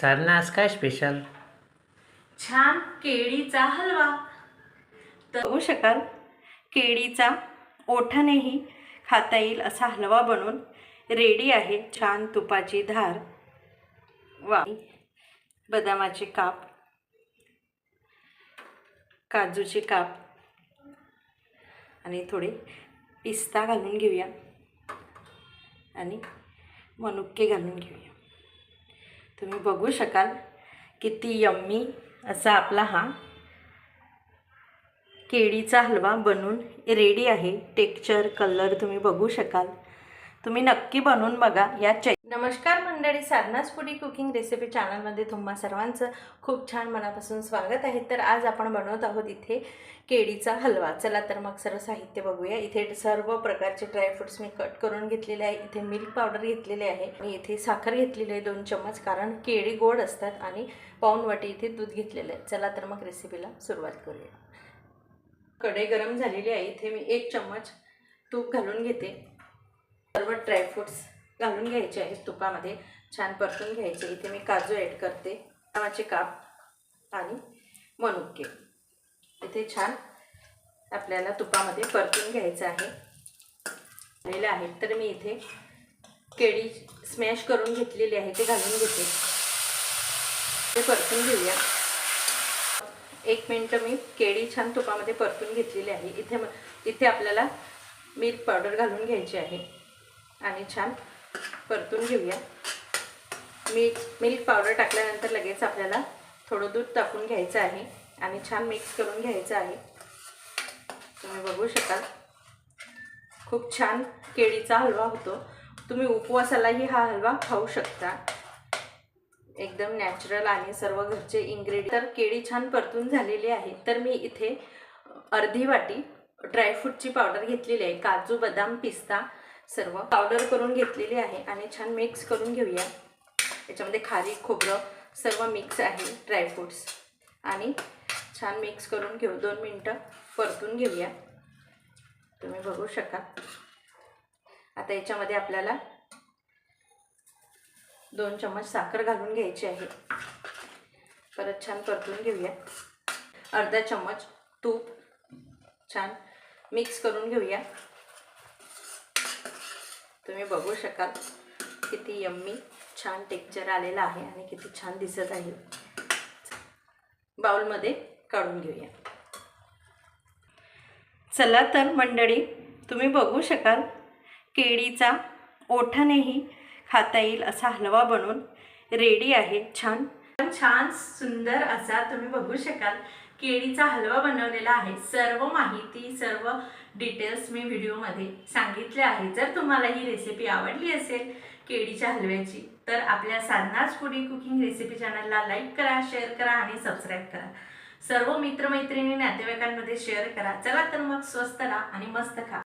सरना आज काय स्पेशल छान केळीचा हलवा. तर होऊ शकाल केळीचा ओठानेही खाता येईल असा हलवा बनवून रेडी आहे छान तुपाची धार. वा. बदामाचे काप काजूचे काप आणि थोडे पिस्ता घालून घेऊया आणि मनुके घालून घेऊया. तुम्ही बघू शकाल किती यम्मी असा आपला हा केळीचा हलवा बनून रेडी आहे. टेक्चर कलर तुम्ही बघू शकाल. तुम्ही नक्की बनवून बघा. या चै नमस्कार मंडळी साधनाच फुडी कुकिंग रेसिपी चॅनलमध्ये तुम्हा सर्वांचं खूप छान मनापासून स्वागत आहे. तर आज आपण बनवत आहोत इथे केळीचा हलवा. चला तर मग सर्व साहित्य बघूया. इथे सर्व प्रकारचे ड्रायफ्रुट्स मी कट करून घेतलेले आहे. इथे मिल्क पावडर घेतलेले आहे. आणि इथे साखर घेतलेली आहे दोन चम्मच कारण केळी गोड असतात आणि पाऊन वाटी इथे दूध घेतलेलं आहे. चला तर मग रेसिपीला सुरुवात करूया. कढई गरम झालेली आहे. इथे मी एक चम्मच तूप घालून घेते. सर्व ड्रायफ्रुट्स घालून घ्यायचे आहेत तुपामध्ये छान परतून घ्यायचे. इथे मी काजू ॲड करते बदामाचे काप आणि मनुके. इथे छान आपल्याला तुपामध्ये परतून घ्यायचं आहे. झालेलं आहे. तर मी इथे केळी स्मॅश करून घेतलेली आहे ते घालून घेते. ते परतून घेऊया. एक मिनटं मी केळी छान तुपामध्ये परतून घेतलेली आहे. इथे इथे आपल्याला मीठ पावडर घालून घ्यायची आहे. आणि छान परतून घेऊया. मी मिल्क पावडर टाकल्यानंतर लगेच आपल्याला थोडं दूध टाकून घ्यायचं आहे आणि छान मिक्स करून घ्यायचं आहे. तुम्ही बघू शकाल. खूप छान केळीचा हलवा होतो. तुम्ही उपवासालाही हा हलवा खाऊ शकता. एकदम नॅचरल आणि सर्व घरचे इन्ग्रेडियंट तर केळी छान परतून झालेली आहे. तर मी इथे अर्धी वाटी ड्रायफ्रूटची पावडर घेतलेली आहे. काजू बदाम पिस्ता सर्व पावडर करून घेतलेली आहे आणि छान मिक्स करून घेऊया. याच्यामध्ये खारी खोबरं सर्व मिक्स आहे ड्रायफ्रूट्स आणि छान मिक्स करून घेऊ दोन मिनटं परतून घेऊया. तुम्ही बघू शकाल आता याच्यामध्ये आपल्याला दोन चम्मच साखर घालून घ्यायची आहे. परत छान परतून घेऊया. अर्धा चम्मच तूप छान मिक्स करून घेऊया. तुम्ही बघू शकाल किती यम्मी छान टेक्चर आलेला आहे आणि किती छान दिसत आहे. बाउलमध्ये काढून घेऊया. चला तर मंडळी तुम्ही बघू शकाल केळीचा ओठानेही खाता येईल असा हलवा बनवून रेडी आहे छान. छान सुंदर असा तुम्ही बघू शकाल. केळीचा हलवा बनवलेला आहे. सर्व माहिती सर्व डिटेल्स मी व्हिडिओमध्ये सांगितले आहे. जर तुम्हाला ही रेसिपी आवडली असेल केळीच्या हलव्याची तर आपल्या साधनाच फुडी कुकिंग रेसिपी चॅनलला लाईक करा शेअर करा आणि सबस्क्राईब करा. सर्व मित्रमैत्रिणी नातेवाईकांमध्ये शेअर करा. चला तर मग स्वस्त राहा आणि मस्त खा.